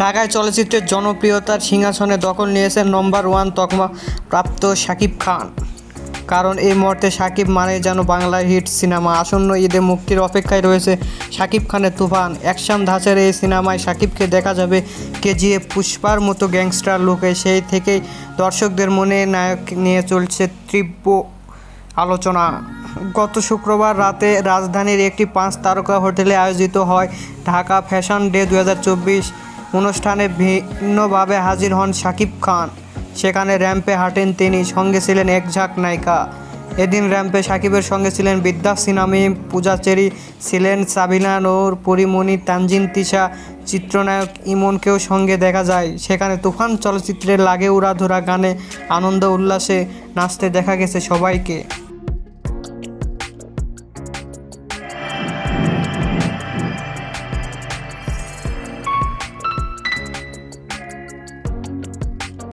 ঢাকায় চলচ্চিত্রের জনপ্রিয়তার সিংহাসনে দখল নিয়েছেন নম্বর ওয়ান তকমা প্রাপ্ত শাকিব খান। কারণ এই মুহূর্তে শাকিব মানে যেন বাংলার হিট সিনেমা আসন্ন ঈদে মুক্তির অপেক্ষায় রয়েছে শাকিব খানের তুফান। অ্যাকশন ধাঁচের এই সিনেমায় শাকিবকে দেখা যাবে কেজিএফ পুষ্পার মতো গ্যাংস্টার লুকে সেই থেকেই দর্শকদের মনে নায়ক নিয়ে চলছে তীব্র আলোচনা। গত শুক্রবার রাতে রাজধানীর একটি পাঁচ তারকা হোটেলে আয়োজিত হয় ঢাকা ফ্যাশন ডে দু হাজার চব্বিশ অনুষ্ঠানে ভিন্নভাবে হাজির হন শাকিব খান। সেখানে র্যাম্পে হাঁটেন তিনি, সঙ্গে ছিলেন এক ঝাঁক নায়িকা। এদিন র্যাম্পে সাকিবের সঙ্গে ছিলেন বিদ্যা সিনামি পূজাচেরি ছিলেন সাবিনা, নূর, পরিমণি, তানজিন তিশা, চিত্রনায়ক ইমনকেও সঙ্গে দেখা যায়। সেখানে তুফান চলচ্চিত্রের লাগে উড়াধুরা গানে আনন্দ, উল্লাসে নাচতে দেখা গেছে সবাইকে।